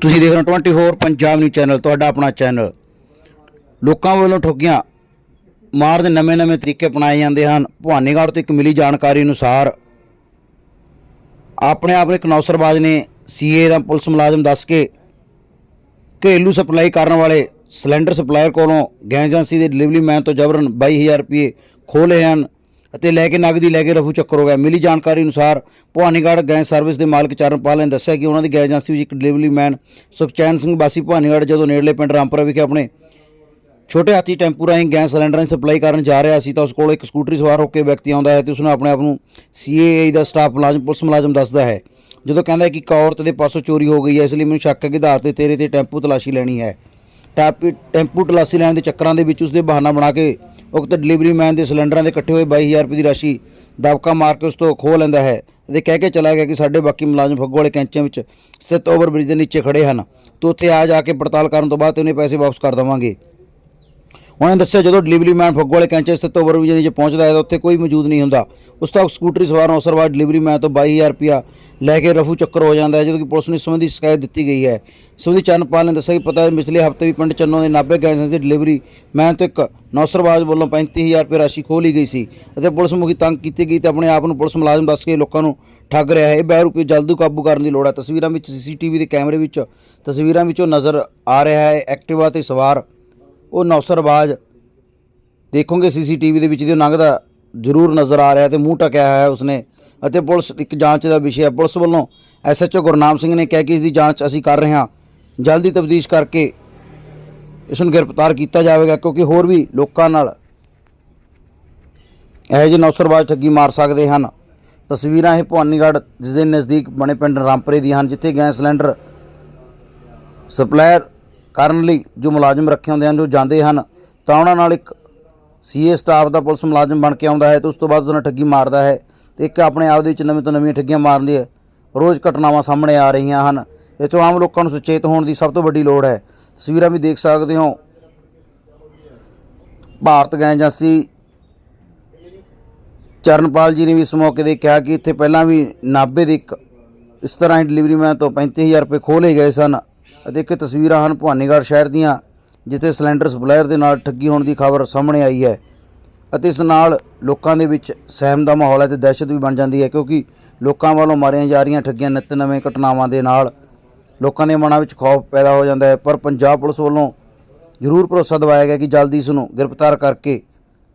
ਤੁਸੀਂ ਦੇਖ ਰਹੇ ਹੋ 24 ਪੰਜਾਬ ਨਿਊਜ਼ ਚੈਨਲ ਤੁਹਾਡਾ ਆਪਣਾ ਚੈਨਲ ਲੋਕਾਂ ਵੱਲੋਂ ਠੱਗੀਆਂ ਮਾਰ ਦੇ ਨਵੇਂ-ਨਵੇਂ ਤਰੀਕੇ ਅਪਣਾਏ ਜਾਂਦੇ ਹਨ। ਭਵਾਨੀਗੜ੍ਹ ਤੋਂ ਇੱਕ ਮਿਲੀ ਜਾਣਕਾਰੀ ਅਨੁਸਾਰ ਆਪਣੇ ਆਪ ਇੱਕ ਨੌਸਰਬਾਜ਼ ਨੇ ਸੀਏ ਦਾ ਪੁਲਿਸ ਮੁਲਾਜ਼ਮ ਦੱਸ ਕੇ ਘਰੇਲੂ ਸਪਲਾਈ ਕਰਨ ਵਾਲੇ ਸਿਲੰਡਰ ਸਪਲਾਇਰ ਕੋਲੋਂ ਗੈਸ ਏਜੰਸੀ ਦੇ ਡਿਲੀਵਰੀ ਮੈਨ ਤੋਂ ਜਬਰਨ 22000 ਰੁਪਏ ਖੋਹ ਲਏ ਹਨ। ਅਤੇ ਲੈ ਕੇ ਨਗਦੀ ਲੈ ਕੇ ਰਫੂ ਚੱਕਰ ਹੋ ਗਿਆ। ਮਿਲੀ ਜਾਣਕਾਰੀ ਅਨੁਸਾਰ ਭਵਾਨੀਗੜ੍ਹ ਗੈਸ ਸਰਵਿਸ ਦੇ ਮਾਲਕ ਚਰਨਪਾਲ ਨੇ ਦੱਸਿਆ ਕਿ ਉਹਨਾਂ ਦੀ ਗੈਸ ਏਜੰਸੀ ਵਿੱਚ ਇੱਕ ਡਿਲੀਵਰੀ ਮੈਨ ਸੁਖਚੈਨ ਸਿੰਘ ਬਾਸੀ ਭਵਾਨੀਗੜ੍ਹ ਜਦੋਂ ਨੇੜਲੇ ਪਿੰਡ ਰਾਮਪੁਰਾ ਵਿਖੇ ਆਪਣੇ ਛੋਟੇ ਹਾਥੀ ਟੈਂਪੂ ਰਾਹੀਂ ਗੈਸ ਸਿਲੰਡਰਾਂ ਦੀ ਸਪਲਾਈ ਕਰਨ ਜਾ ਰਿਹਾ ਸੀ ਤਾਂ ਉਸ ਕੋਲ ਇੱਕ ਸਕੂਟਰੀ ਸਵਾਰ ਹੋ ਕੇ ਵਿਅਕਤੀ ਆਉਂਦਾ ਹੈ ਤੇ ਉਸ ਨੂੰ ਆਪਣੇ ਆਪ ਨੂੰ ਸੀਏਆਈ ਦਾ ਸਟਾਫ ਮੁਲਾਜ਼ਮ ਪੁਲਿਸ ਮੁਲਾਜ਼ਮ ਦੱਸਦਾ ਹੈ। ਜਦੋਂ ਕਹਿੰਦਾ ਹੈ ਕਿ ਇੱਕ ਔਰਤ ਦੇ ਪਾਸੋਂ ਚੋਰੀ ਹੋ ਗਈ ਹੈ, ਇਸ ਲਈ ਮੈਨੂੰ ਸ਼ੱਕ ਹੈ ਕਿ ਆਧਾਰ ਤੇ ਤੇਰੇ ਤੇ ਟੈਂਪੂ ਤਲਾਸ਼ੀ ਲੈਣੀ ਹੈ। ਟੈਪੀ ਟੈਂਪੂ ਤਲਾਸ਼ੀ ਲੈਣ ਦੇ ਚੱਕਰਾਂ ਦੇ ਵਿੱਚ ਉਸ ਦੇ ਬਹਾਨਾ ਬਣਾ ਕੇ ਉਕਤ ਡਿਲੀਵਰੀ ਮੈਨ ਦੇ ਸਿਲੰਡਰਾਂ ਦੇ ਇਕੱਠੇ ਹੋਏ 22000 ਰੁਪਏ ਦੀ ਰਾਸ਼ੀ ਦਬਕਾ ਮਾਰ ਕੇ ਉਸ ਤੋਂ ਖੋਹ ਲੈਂਦਾ ਹੈ ਅਤੇ ਕਹਿ ਕੇ ਚਲਾ ਗਿਆ ਕਿ ਸਾਡੇ ਬਾਕੀ ਮੁਲਾਜ਼ਮ ਫੱਗੋ ਵਾਲੇ ਕੈਂਚਾਂ ਵਿੱਚ ਸਥਿਤ ਓਵਰਬ੍ਰਿਜ ਦੇ ਨੀਚੇ ਖੜੇ ਹਨ। ਤੂੰ ਉੱਥੇ ਆ ਜਾ ਕੇ ਪੜਤਾਲ ਕਰਨ ਤੋਂ ਬਾਅਦ ਤੈਨੂੰ ਪੈਸੇ ਵਾਪਸ ਕਰ ਦੇਵਾਂਗੇ। ਉਹਨਾਂ ਨੇ ਦੱਸਿਆ ਜਦੋਂ ਡਿਲੀਵਰੀ ਮੈਨ ਫੱਗੋ ਵਾਲੇ ਕੈਂਚੇ ਸਥਿਤ ਓਵਰਬ੍ਰਿਜ ਦੇ ਨੀਚੇ ਪਹੁੰਚਦਾ ਹੈ ਤਾਂ ਉੱਥੇ ਕੋਈ ਮੌਜੂਦ ਨਹੀਂ ਹੁੰਦਾ। ਉਸ ਤੋਂ ਸਕੂਟਰੀ ਸਵਾਰ ਨੌਸਰਵਾਰ ਡਿਲੀਵਰੀ ਮੈਨ ਤੋਂ 22000 ਰੁਪਇਆ ਲੈ ਕੇ ਰਫੂ ਚੱਕਰ ਹੋ ਜਾਂਦਾ ਹੈ, ਜਦੋਂ ਕਿ ਪੁਲਿਸ ਨੂੰ ਇਸ ਸੰਬੰਧੀ ਸ਼ਿਕਾਇਤ ਦਿੱਤੀ ਗਈ ਹੈ। ਸੰਬੰਧੀ ਚਰਨਪਾਲ ਨੇ ਦੱਸਿਆ ਕਿ ਪਤਾ ਹੈ ਪਿਛਲੇ ਹਫ਼ਤੇ ਵੀ ਪਿੰਡ ਚੰਨੋ ਦੇ ਨਾਭੇ ਗੈਸ ਦੀ ਡਿਲੀਵਰੀ ਮੈਨ ਤੋਂ ਇੱਕ ਨੌਸਰਵਾਜ ਵੱਲੋਂ 35000 ਰੁਪਏ ਰਾਸ਼ੀ ਖੋਹ ਲਈ ਗਈ ਸੀ ਅਤੇ ਪੁਲਿਸ ਮੁਖੀ ਤੰਗ ਕੀਤੀ ਗਈ ਤੇ ਆਪਣੇ ਆਪ ਨੂੰ ਪੁਲਿਸ ਮੁਲਾਜ਼ਮ ਦੱਸ ਕੇ ਲੋਕਾਂ ਨੂੰ ਠੱਗ ਰਿਹਾ ਹੈ। ਇਹ ਬਹਿ ਰੁਪਏ ਜਲਦੀ ਕਾਬੂ ਕਰਨ ਦੀ ਲੋੜ ਹੈ। ਤਸਵੀਰਾਂ ਵਿੱਚ ਸੀਸੀਟੀਵੀ ਦੇ ਕੈਮਰੇ ਵਿੱਚ ਤਸਵੀਰਾਂ ਵਿੱਚੋਂ ਨਜ਼ਰ ਆ ਰਿਹਾ ਹੈ, ਐਕਟਿਵਾ ਤੇ ਸਵਾਰ ਉਹ ਨੌਸਰਬਾਜ਼ ਦੇਖੋਗੇ ਸੀਸੀਟੀਵੀ ਦੇ ਵਿੱਚ ਜੋ ਲੰਘਦਾ, ਜ਼ਰੂਰ ਨਜ਼ਰ ਆ ਰਿਹਾ ਤੇ ਮੂੰਹ ਟਕਿਆ ਹੋਇਆ ਉਸਨੇ। ਅਤੇ ਪੁਲਿਸ ਇੱਕ ਜਾਂਚ ਦਾ ਵਿਸ਼ਾ ਹੈ। ਪੁਲਿਸ ਵੱਲੋਂ ਐਸਐਚਓ ਗੁਰਨਾਮ ਸਿੰਘ ਨੇ ਕਿਹਾ ਕਿ ਇਸ ਦੀ ਜਾਂਚ ਅਸੀਂ ਕਰ ਰਹੇ ਹਾਂ। ਜਲਦੀ ਤਬਦੀਸ਼ ਕਰਕੇ ਇਸ ਨੂੰ ਗ੍ਰਿਫਤਾਰ ਕੀਤਾ ਜਾਵੇਗਾ, ਕਿਉਂਕਿ ਹੋਰ ਵੀ ਲੋਕਾਂ ਨਾਲ ਇਹੋ ਜਿਹੇ ਨੌਸਰਬਾਜ਼ ਠੱਗੀ ਮਾਰ ਸਕਦੇ ਹਨ। ਤਸਵੀਰਾਂ ਇਹ ਭਵਾਨੀਗੜ੍ਹ ਜਿਸ ਦੇ ਨਜ਼ਦੀਕ ਬਣੇ ਪਿੰਡ ਰਾਮਪਰੇ ਦੀਆਂ ਹਨ, ਜਿੱਥੇ ਗੈਸ ਸਿਲੰਡਰ ਸਪਲਾਇਰ ਕਰਨ ਲਈ ਜੋ ਮੁਲਾਜ਼ਮ ਰੱਖੇ ਹੁੰਦੇ ਹਨ, ਜੋ ਜਾਂਦੇ ਹਨ, ਤਾਂ ਉਹਨਾਂ ਨਾਲ ਇੱਕ ਸੀਏ ਸਟਾਫ ਦਾ ਪੁਲਿਸ ਮੁਲਾਜ਼ਮ ਬਣ ਕੇ ਆਉਂਦਾ ਹੈ ਤੇ ਉਸ ਤੋਂ ਬਾਅਦ ਉਹਨਾਂ ਠੱਗੀ ਮਾਰਦਾ ਹੈ ਤੇ ਇੱਕ ਆਪਣੇ ਆਪ ਦੇ ਵਿੱਚ ਨਵੀਂ ਤੋਂ ਨਵੀਆਂ ਠੱਗੀਆਂ ਮਾਰਨ ਦੀ ਰੋਜ਼ ਘਟਨਾਵਾਂ ਸਾਹਮਣੇ ਆ ਰਹੀਆਂ ਹਨ। ਇਹ ਆਮ ਲੋਕਾਂ ਨੂੰ ਸੁਚੇਤ ਹੋਣ ਦੀ ਸਭ ਤੋਂ ਵੱਡੀ ਲੋੜ ਹੈ। ਤਸਵੀਰਾਂ ਵੀ ਦੇਖ ਸਕਦੇ ਹੋ। ਭਾਰਤ ਗੈਸ ਏਜੰਸੀ ਚਰਨਪਾਲ ਜੀ ਨੇ ਵੀ ਇਸ ਮੌਕੇ ਤੇ ਕਿਹਾ ਕਿ ਇੱਥੇ ਪਹਿਲਾਂ ਵੀ ਨਾਭੇ ਦੇ ਇੱਕ ਇਸ ਤਰ੍ਹਾਂ ਹੀ ਡਿਲੀਵਰੀ ਮੈਨ ਤੋਂ 35000 ਰੁਪਏ ਖੋਹ ਗਏ ਸਨ। ਅਤੇ ਇੱਕ ਤਸਵੀਰਾਂ ਹਨ ਭਵਾਨੀਗੜ੍ਹ ਸ਼ਹਿਰ ਦੀਆਂ, ਜਿੱਥੇ ਸਿਲੰਡਰ ਸਪਲਾਇਰ ਦੇ ਨਾਲ ਠੱਗੀ ਹੋਣ ਦੀ ਖਬਰ ਸਾਹਮਣੇ ਆਈ ਹੈ ਅਤੇ ਇਸ ਨਾਲ ਲੋਕਾਂ ਦੇ ਵਿੱਚ ਸਹਿਮ ਦਾ ਮਾਹੌਲ ਹੈ ਤੇ ਦਹਿਸ਼ਤ ਵੀ ਬਣ ਜਾਂਦੀ ਹੈ, ਕਿਉਂਕਿ ਲੋਕਾਂ ਵੱਲੋਂ ਮਾਰੀਆਂ ਜਾ ਰਹੀਆਂ ਠੱਗੀਆਂ ਨਿੱਤ ਨਵੇਂ ਘਟਨਾਵਾਂ ਦੇ ਨਾਲ ਲੋਕਾਂ ਦੇ ਮਨਾਂ ਵਿੱਚ ਖੌਫ ਪੈਦਾ ਹੋ ਜਾਂਦਾ ਹੈ, ਪਰ ਪੰਜਾਬ ਪੁਲਿਸ ਵੱਲੋਂ ਜ਼ਰੂਰ ਭਰੋਸਾ ਦਿਵਾਇਆ ਗਿਆ ਕਿ ਜਲਦੀ ਇਸ ਨੂੰ ਗ੍ਰਿਫਤਾਰ ਕਰਕੇ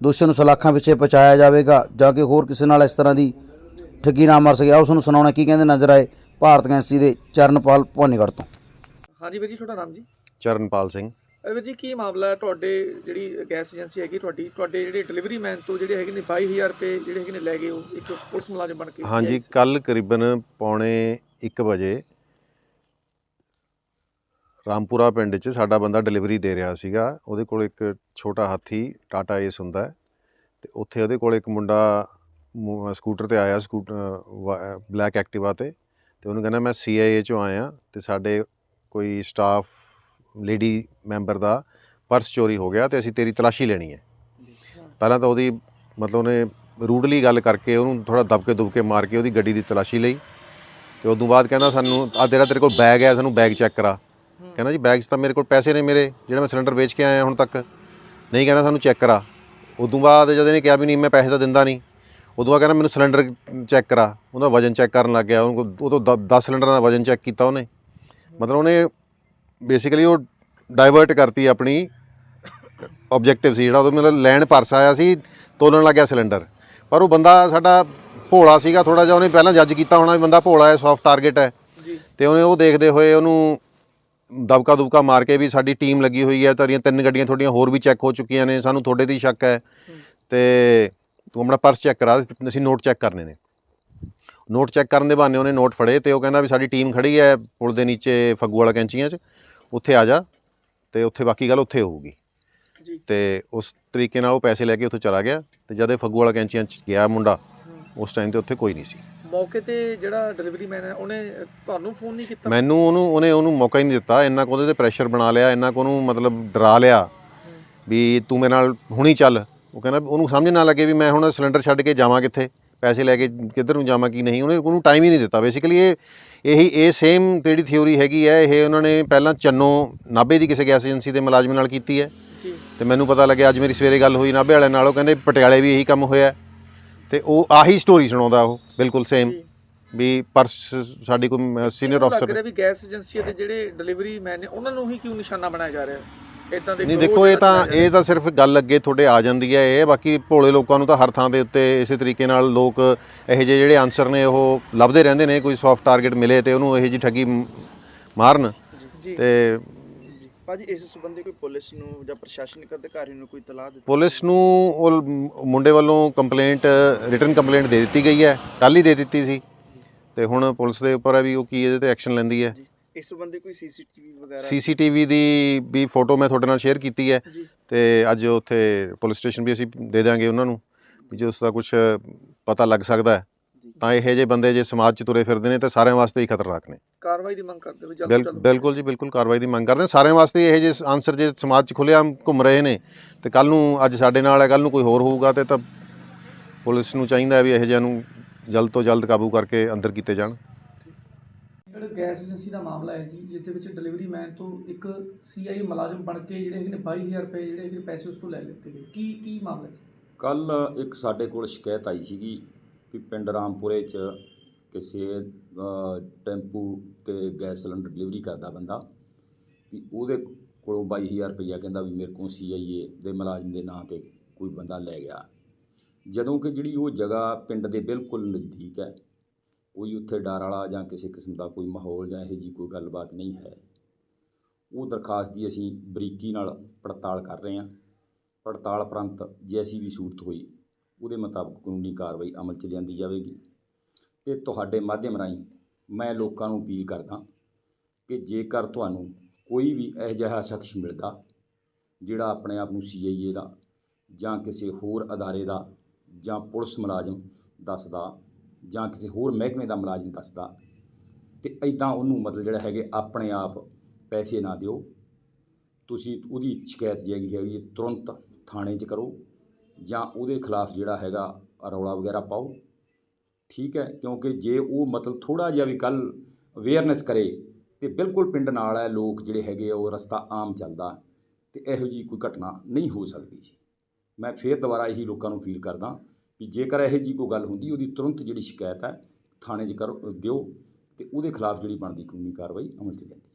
ਦੋਸ਼ੀਆਂ ਨੂੰ ਸਲਾਖਾਂ ਪਿੱਛੇ ਪਹੁੰਚਾਇਆ ਜਾਵੇਗਾ ਜਾਂ ਕਿ ਹੋਰ ਕਿਸੇ ਨਾਲ ਇਸ ਤਰ੍ਹਾਂ ਦੀ ਠੱਗੀ ਨਾ ਮਾਰ ਸਕੇ। ਉਸ ਨੂੰ ਸੁਣਾਉਣਾ ਕੀ ਕਹਿੰਦੇ ਨਜ਼ਰ ਆਏ ਭਾਰਤ ਗੈਂਸੀ ਦੇ ਚਰਨਪਾਲ ਭਵਾਨੀਗੜ੍ਹ ਤੋਂ। ਹਾਂਜੀ ਵੀਰ ਜੀ ਤੁਹਾਡਾ ਨਾਮ ਜੀ? ਚਰਨਪਾਲ ਸਿੰਘ। ਵੀਰ ਜੀ ਕੀ ਮਾਮਲਾ ਹੈ? ਤੁਹਾਡੇ ਜਿਹੜੀ ਗੈਸ ਏਜੰਸੀ ਹੈਗੀ ਤੁਹਾਡੀ ਤੁਹਾਡੇ ਜਿਹੜੇ ਡਿਲੀਵਰੀ ਮੈਨ ਤੋਂ ਜਿਹੜੇ ਹੈਗੇ ਨੇ 22000 ਰੁਪਏ ਜਿਹੜੇ ਹੈਗੇ ਨੇ ਲੈ ਗਏ ਉਹ ਇੱਕ ਪੁਲਿਸ ਮੁਲਾਜ਼ਮ ਬਣ ਕੇ ਹਾਂਜੀ ਕੱਲ ਕਰੀਬਨ ਪੌਣੇ 1 ਵਜੇ ਰਾਮਪੁਰਾ ਪਿੰਡ 'ਚ ਸਾਡਾ ਬੰਦਾ ਡਿਲੀਵਰੀ ਦੇ ਰਿਹਾ ਸੀਗਾ। ਉਹਦੇ ਕੋਲ ਇੱਕ ਛੋਟਾ ਹਾਥੀ ਟਾਟਾ ਏਸ ਹੁੰਦਾ ਤੇ ਉੱਥੇ ਉਹਦੇ ਕੋਲ ਇੱਕ ਮੁੰਡਾ ਸਕੂਟਰ ਤੇ ਆਇਆ ਸਕੂਟਰ ਬਲੈਕ ਐਕਟਿਵਾ ਤੇ। ਤੇ ਉਹਨੂੰ ਕਹਿੰਦਾ ਮੈਂ ਸੀਆਈਏ ਚੋਂ ਆਇਆ ਤੇ ਸਾਡੇ ਕੋਈ ਸਟਾਫ ਲੇਡੀ ਮੈਂਬਰ ਦਾ ਪਰਸ ਚੋਰੀ ਹੋ ਗਿਆ ਤੇ ਅਸੀਂ ਤੇਰੀ ਤਲਾਸ਼ੀ ਲੈਣੀ ਹੈ। ਪਹਿਲਾਂ ਤਾਂ ਉਹਦੀ ਮਤਲਬ ਉਹਨੇ ਰੂਡਲੀ ਗੱਲ ਕਰਕੇ ਉਹਨੂੰ ਥੋੜਾ ਦਬਕੇ ਦੁਬਕੇ ਮਾਰ ਕੇ ਉਹਦੀ ਗੱਡੀ ਦੀ ਤਲਾਸ਼ੀ ਲਈ ਤੇ ਉਦੋਂ ਬਾਅਦ ਕਹਿੰਦਾ ਸਾਨੂੰ, ਆ ਤੇਰਾ ਤੇਰੇ ਕੋਲ ਬੈਗ ਹੈ, ਸਾਨੂੰ ਬੈਗ ਚੈੱਕ ਕਰਾ। ਕਹਿੰਦਾ ਜੀ ਬੈਗ 'ਚ ਤਾਂ ਮੇਰੇ ਕੋਲ ਪੈਸੇ ਨੇ ਮੇਰੇ, ਜਿਹੜਾ ਮੈਂ ਸਿਲੰਡਰ ਵੇਚ ਕੇ ਆਇਆ ਹੁਣ ਤੱਕ। ਨਹੀਂ ਕਹਿੰਦਾ ਸਾਨੂੰ ਚੈੱਕ ਕਰਾ। ਉਦੋਂ ਬਾਅਦ ਜਦ ਇਹਨੇ ਕਿਹਾ ਵੀ ਨਹੀਂ, ਮੈਂ ਪੈਸੇ ਤਾਂ ਦਿੰਦਾ ਨਹੀਂ, ਉਦੋਂ ਬਾਅਦ ਕਹਿੰਦਾ ਮੈਨੂੰ ਸਿਲੰਡਰ ਚੈੱਕ ਕਰਾ। ਉਹਦਾ ਵਜ਼ਨ ਚੈੱਕ ਕਰਨ ਲੱਗ ਗਿਆ। ਉਹਨੂੰ ਉਹ ਤੋਂ 10 ਸਿਲੰਡਰਾਂ ਦਾ ਵਜ਼ਨ ਚੈੱਕ ਕੀਤਾ ਉਹਨੇ। ਮਤਲਬ ਉਹਨੇ ਬੇਸਿਕਲੀ ਉਹ ਡਾਈਵਰਟ ਕਰਤੀ ਆਪਣੀ ਆਬਜੈਕਟਿਵ ਸੀ ਜਿਹੜਾ ਉਹ ਮਤਲਬ ਲੈਣ ਪਰਸ ਆਇਆ ਸੀ ਤੋਲਣ ਲੱਗਿਆ ਸਿਲੰਡਰ ਪਰ ਉਹ ਬੰਦਾ ਸਾਡਾ ਭੋਲਾ ਸੀਗਾ ਥੋੜਾ ਜਿਹਾ ਉਹਨੇ ਪਹਿਲਾਂ ਜੱਜ ਕੀਤਾ ਹੋਣਾ ਵੀ ਬੰਦਾ ਭੋਲਾ ਹੈ ਸੌਫਟ ਟਾਰਗੇਟ ਹੈ। ਤੇ ਉਹਨੇ ਉਹ ਦੇਖਦੇ ਹੋਏ ਉਹਨੂੰ ਦਬਕਾ ਦੁਬਕਾ ਮਾਰ ਕੇ ਵੀ ਸਾਡੀ ਟੀਮ ਲੱਗੀ ਹੋਈ ਹੈ ਤੁਹਾਡੀਆਂ ਤਿੰਨ ਗੱਡੀਆਂ ਤੁਹਾਡੀਆਂ ਹੋਰ ਵੀ ਚੈੱਕ ਹੋ ਚੁੱਕੀਆਂ ਨੇ ਸਾਨੂੰ ਤੁਹਾਡੇ ਤੇ ਹੀ ਸ਼ੱਕ ਹੈ। ਤੇ ਤੂੰ ਆਪਣਾ ਪਰਸ ਚੈੱਕ ਕਰਾ ਅਸੀਂ ਨੋਟ ਚੈੱਕ ਕਰਨੇ ਨੇ। ਨੋਟ ਚੈੱਕ ਕਰਨ ਦੇ ਬਹਾਨੇ ਉਹਨੇ ਨੋਟ ਫੜੇ ਤੇ ਉਹ ਕਹਿੰਦਾ ਵੀ ਸਾਡੀ ਟੀਮ ਖੜੀ ਹੈ ਪੁਲ ਦੇ ਨੀਚੇ ਫੱਗੂ ਵਾਲਾ ਕੈਂਚੀਆਂ 'ਚ ਉੱਥੇ ਆ ਜਾ ਤੇ ਉੱਥੇ ਬਾਕੀ ਗੱਲ ਉੱਥੇ ਹੋਊਗੀ। ਜੀ। ਤੇ ਉਸ ਤਰੀਕੇ ਨਾਲ ਉਹ ਪੈਸੇ ਲੈ ਕੇ ਉੱਥੋਂ ਚਲਾ ਗਿਆ ਤੇ ਜਦ ਇਹ ਫੱਗੂ ਵਾਲਾ ਕੈਂਚੀਆਂ 'ਚ ਗਿਆ ਮੁੰਡਾ ਉਸ ਟਾਈਮ ਤੇ ਉੱਥੇ ਕੋਈ ਨਹੀਂ ਸੀ। ਮੌਕੇ ਤੇ ਜਿਹੜਾ ਡਿਲੀਵਰੀ ਮੈਨ ਹੈ ਉਹਨੇ ਤੁਹਾਨੂੰ ਫੋਨ ਨਹੀਂ ਕੀਤਾ? ਮੈਨੂੰ ਉਹਨੂੰ ਉਹਨੇ ਉਹਨੂੰ ਮੌਕਾ ਹੀ ਨਹੀਂ ਦਿੱਤਾ। ਇੰਨਾ ਕੁ ਉਹਦੇ ਤੇ ਪ੍ਰੈਸ਼ਰ ਬਣਾ ਲਿਆ ਇੰਨਾ ਕੁ ਉਹਨੂੰ ਮਤਲਬ ਡਰਾ ਲਿਆ ਵੀ ਤੂੰ ਮੇਰੇ ਨਾਲ ਹੁਣੀ ਚੱਲ। ਉਹ ਕਹਿੰਦਾ ਉਹਨੂੰ ਸਮਝ ਨਾ ਲੱਗੇ ਵੀ ਮੈਂ ਹੁਣ ਸਿਲੰਡਰ ਛੱਡ ਕੇ ਜਾਵਾਂ ਕਿੱਥੇ? ਪੈਸੇ ਲੈ ਕੇ ਕਿੱਧਰ ਨੂੰ ਜਾਵਾਂ ਕੀ ਨਹੀਂ ਉਹਨੇ ਉਹਨੂੰ ਟਾਈਮ ਹੀ ਨਹੀਂ ਦਿੱਤਾ। ਬੇਸਿਕਲੀ ਇਹ ਇਹੀ ਇਹ ਸੇਮ ਜਿਹੜੀ ਥਿਉਰੀ ਹੈਗੀ ਹੈ ਇਹ ਉਹਨਾਂ ਨੇ ਪਹਿਲਾਂ ਚੰਨੋ ਨਾਭੇ ਦੀ ਕਿਸੇ ਗੈਸ ਏਜੰਸੀ ਦੇ ਮੁਲਾਜ਼ਮ ਨਾਲ ਕੀਤੀ ਹੈ। ਜੀ। ਤੇ ਮੈਨੂੰ ਪਤਾ ਲੱਗਿਆ ਅੱਜ ਮੇਰੀ ਸਵੇਰੇ ਗੱਲ ਹੋਈ ਨਾਭੇ ਵਾਲਿਆਂ ਨਾਲ ਉਹ ਕਹਿੰਦੇ ਪਟਿਆਲੇ ਵੀ ਇਹੀ ਕੰਮ ਹੋਇਆ ਤੇ ਉਹ ਆਹੀ ਸਟੋਰੀ ਸੁਣਾਉਂਦਾ ਉਹ ਬਿਲਕੁਲ ਸੇਮ। ਵੀ ਪਰਸ ਸਾਡੀ ਕੋਈ ਸੀਨੀਅਰ ਲੱਗ ਅਫਸਰ ਰਿਹਾ ਵੀ ਗੈਸ ਏਜੰਸੀ ਦੇ ਜਿਹੜੇ ਡਿਲੀਵਰੀ ਮੈਨ ਨੇ ਉਹਨਾਂ ਨੂੰ ਹੀ ਕਿਉਂ ਨਿਸ਼ਾਨਾ ਬਣਾਇਆ ਜਾ ਰਿਹਾ? ਇਦਾਂ ਦੇ ਨਹੀਂ ਦੇਖੋ ਇਹ ਤਾਂ। ਇਹ ਤਾਂ ਸਿਰਫ ਗੱਲ ਅੱਗੇ ਤੁਹਾਡੇ ਆ ਜਾਂਦੀ ਹੈ ਇਹ ਬਾਕੀ ਭੋਲੇ ਲੋਕਾਂ ਨੂੰ ਤਾਂ ਹਰ ਥਾਂ ਦੇ ਉੱਤੇ ਇਸੇ ਤਰੀਕੇ ਨਾਲ ਲੋਕ ਇਹੋ ਜਿਹੇ ਜਿਹੜੇ ਆਨਸਰ ਨੇ ਉਹ ਲੱਭਦੇ ਰਹਿੰਦੇ ਨੇ ਕੋਈ ਸੌਫਟ ਟਾਰਗੇਟ ਮਿਲੇ ਤੇ ਉਹਨੂੰ ਇਹੋ ਜਿਹੀ ਠੱਗੀ ਮਾਰਨ। ਜੀ। ਤੇ ਭਾਜੀ ਇਸ ਸੰਬੰਧੀ ਕੋਈ ਪੁਲਿਸ ਨੂੰ ਜਾਂ ਪ੍ਰਸ਼ਾਸਨਿਕ ਅਧਿਕਾਰੀ ਨੂੰ ਕੋਈ ਤਲਾਹ ਦਿੱਤੀ? ਪੁਲਿਸ ਨੂੰ ਉਹ ਮੁੰਡੇ ਵੱਲੋਂ ਕੰਪਲੇਂਟ ਰਿਟਰਨ ਕੰਪਲੇਂਟ ਦੇ ਦਿੱਤੀ ਗਈ ਹੈ। ਕੱਲ ਹੀ ਦੇ ਦਿੱਤੀ ਸੀ। ਤੇ ਹੁਣ ਪੁਲਿਸ ਦੇ ਉੱਪਰ ਹੈ ਵੀ ਉਹ ਕੀ ਇਹਦੇ ਤੇ ਐਕਸ਼ਨ ਲੈਂਦੀ ਹੈ। ਜੀ। ਇਸ ਸੰਬੰਧੀ ਕੋਈ ਸੀਸੀਟੀਵੀ ਵਗੈਰਾ? ਸੀਸੀਟੀਵੀ ਦੀ ਵੀ ਫੋਟੋ ਮੈਂ ਤੁਹਾਡੇ ਨਾਲ ਸ਼ੇਅਰ ਕੀਤੀ ਹੈ। ਜੀ। ਤੇ ਅੱਜ ਉੱਥੇ ਪੁਲਿਸ ਸਟੇਸ਼ਨ ਵੀ ਅਸੀਂ ਦੇ ਦਾਂਗੇ ਉਹਨਾਂ ਨੂੰ ਵੀ ਜੇ ਉਸ ਦਾ ਕੁਝ ਪਤਾ ਲੱਗ ਸਕਦਾ ਹੈ। ਤਾਂ ਇਹੋ ਜਿਹੇ ਬੰਦੇ ਜੇ ਸਮਾਜ 'ਚ ਤੁਰੇ ਫਿਰਦੇ ਨੇ ਤਾਂ ਸਾਰਿਆਂ ਵਾਸਤੇ ਹੀ ਖਤਰਨਾਕ ਨੇ। ਕਾਰਵਾਈ ਦੀ ਮੰਗ ਕਰਦੇ ਹੋ ਜਲਦ ਤੋਂ ਬਿਲ- ਜਲਦ ਬਿਲਕੁਲ ਜੀ ਬਿਲਕੁਲ ਕਾਰਵਾਈ ਦੀ ਮੰਗ ਕਰਦੇ ਹਾਂ ਸਾਰਿਆਂ ਵਾਸਤੇ ਇਹੋ ਜਿਹੇ ਆਨਸਰ ਜੇ ਸਮਾਜ 'ਚ ਖੁੱਲ੍ਹੇਆਮ ਘੁੰਮ ਰਹੇ ਨੇ ਤੇ ਕੱਲ ਨੂੰ ਅੱਜ ਸਾਡੇ ਨਾਲ ਹੈ ਕੱਲ ਨੂੰ ਕੋਈ ਹੋਰ ਹੋਊਗਾ ਤੇ ਤਾਂ ਪੁਲਿਸ ਨੂੰ ਚਾਹੀਦਾ ਹੈ ਵੀ ਇਹੋ ਜਿਹਿਆਂ ਨੂੰ ਜਲਦ ਤੋਂ ਜਲਦ ਕਾਬੂ ਕਰਕੇ ਅੰਦਰ ਕੀਤੇ ਜਾਣ। ਜਿਹੜਾ ਗੈਸ ਏਜੰਸੀ ਦਾ ਮਾਮਲਾ ਹੈ ਜੀ, ਜਿਸ ਦੇ ਵਿੱਚ ਡਿਲੀਵਰੀ ਮੈਨ ਤੋਂ ਇੱਕ ਸੀਆਈ ਮੁਲਾਜ਼ਮ ਬਣ ਕੇ ਜਿਹੜੇ ਹੈਗੇ ਨੇ 22000 ਰੁਪਏ ਜਿਹੜੇ ਹੈਗੇ ਨੇ ਪੈਸੇ ਉਸ ਤੋਂ ਲੈ ਲਿੱਤੇ ਗਏ। ਕੀ ਕੀ ਮਾਮਲਾ ਸੀ? ਕੱਲ ਇੱਕ ਸਾਡੇ ਕੋਲ ਸ਼ਿਕਾਇਤ ਆਈ ਸੀਗੀ ਵੀ ਪਿੰਡ ਰਾਮਪੁਰੇ 'ਚ ਕਿਸੇ ਟੈਂਪੂ ਤੇ ਗੈਸ ਸਿਲੰਡਰ ਡਿਲੀਵਰੀ ਕਰਦਾ ਬੰਦਾ ਵੀ ਉਹਦੇ ਕੋਲੋਂ 22000 ਰੁਪਈਆ ਕਹਿੰਦਾ ਵੀ ਮੇਰੇ ਕੋਲ ਸੀਆਈਏ ਦੇ ਮੁਲਾਜ਼ਮ ਦੇ ਨਾਂ ਤੇ ਕੋਈ ਬੰਦਾ ਲੈ ਗਿਆ। ਜਦੋਂ ਕਿ ਜਿਹੜੀ ਉਹ ਜਗ੍ਹਾ ਪਿੰਡ ਦੇ ਬਿਲਕੁਲ ਨਜ਼ਦੀਕ ਹੈ ਕੋਈ ਉੱਥੇ ਡਰ ਵਾਲਾ ਜਾਂ ਕਿਸੇ ਕਿਸਮ ਦਾ ਕੋਈ ਮਾਹੌਲ ਜਾਂ ਇਹੋ ਜੀ ਕੋਈ ਗੱਲਬਾਤ ਨਹੀਂ ਹੈ। ਉਹ ਦਰਖਾਸਤ ਦੀ ਅਸੀਂ ਬਰੀਕੀ ਨਾਲ ਪੜਤਾਲ ਕਰ ਰਹੇ ਹਾਂ। ਪੜਤਾਲ ਉਪਰੰਤ ਜੈਸੀ ਵੀ ਸੂਰਤ ਹੋਈ, ਉਹਦੇ ਮੁਤਾਬਕ ਕਾਨੂੰਨੀ ਕਾਰਵਾਈ ਅਮਲ 'ਚ ਲਿਆਂਦੀ ਜਾਵੇਗੀ। ਤੇ ਤੁਹਾਡੇ ਮਾਧਿਅਮ ਰਾਹੀਂ ਮੈਂ ਲੋਕਾਂ ਨੂੰ ਅਪੀਲ ਕਰਦਾ ਕਿ ਜੇਕਰ ਤੁਹਾਨੂੰ ਕੋਈ ਵੀ ਇਹੋ ਜਿਹਾ ਸ਼ਖਸ ਮਿਲਦਾ, ਜਿਹੜਾ ਆਪਣੇ ਆਪ ਨੂੰ ਸੀਆਈਏ ਦਾ ਜਾਂ ਕਿਸੇ ਹੋਰ ਅਦਾਰੇ ਦਾ ਜਾਂ ਪੁਲਿਸ ਮੁਲਾਜ਼ਮ ਦੱਸਦਾ ਜਾਂ ਕਿਸੇ ਹੋਰ ਮਹਿਕਮੇ ਦਾ ਮੁਲਾਜ਼ਮ ਦੱਸਦਾ ਤੇ ਐਦਾਂ ਉਹਨੂੰ ਮਤਲਬ ਜਿਹੜਾ ਹੈਗੇ ਆਪਣੇ ਆਪ ਪੈਸੇ ਨਾ ਦਿਓ। ਤੁਸੀਂ ਉਹਦੀ ਸ਼ਿਕਾਇਤ ਜਿਹੜੀ ਹੈਗੀ ਹੈ ਤੁਰੰਤ ਥਾਣੇ 'ਚ ਕਰੋ ਜਾਂ ਉਹਦੇ ਖਿਲਾਫ ਜਿਹੜਾ ਹੈਗਾ ਰੌਲਾ ਵਗੈਰਾ ਪਾਓ। ਠੀਕ ਹੈ ਕਿਉਂਕਿ ਜੇ ਉਹ ਮਤਲਬ ਥੋੜਾ ਜਿਹਾ ਵੀ ਕੱਲ ਅਵੇਅਰਨੈਸ ਕਰੇ ਤੇ ਬਿਲਕੁਲ ਪਿੰਡ ਨਾਲ ਹੈ ਲੋਕ ਜਿਹੜੇ ਹੈਗੇ ਆ, ਉਹ ਰਸਤਾ ਆਮ ਚੱਲਦਾ ਤੇ ਇਹੋ ਜੀ ਕੋਈ ਘਟਨਾ ਨਹੀਂ ਹੋ ਸਕਦੀ ਸੀ ਮੈਂ ਫੇਰ ਦੁਬਾਰਾ ਇਹੀ ਲੋਕਾਂ ਨੂੰ ਫੀਲ ਕਰਦਾ ਕਿ ਜੇਕਰ ਇਹੋ ਜੀ ਕੋਈ ਗੱਲ ਹੁੰਦੀ, ਉਹਦੀ ਤੁਰੰਤ ਜਿਹੜੀ ਸ਼ਿਕਾਇਤ ਹੈ, ਥਾਣੇ 'ਚ ਕਰੋ, ਦਿਓ ਤੇ ਉਹਦੇ ਖਿਲਾਫ ਜਿਹੜੀ ਬਣਦੀ ਕਾਨੂੰਨੀ ਕਾਰਵਾਈ ਅਮਲ 'ਚ ਲੈਂਦੀ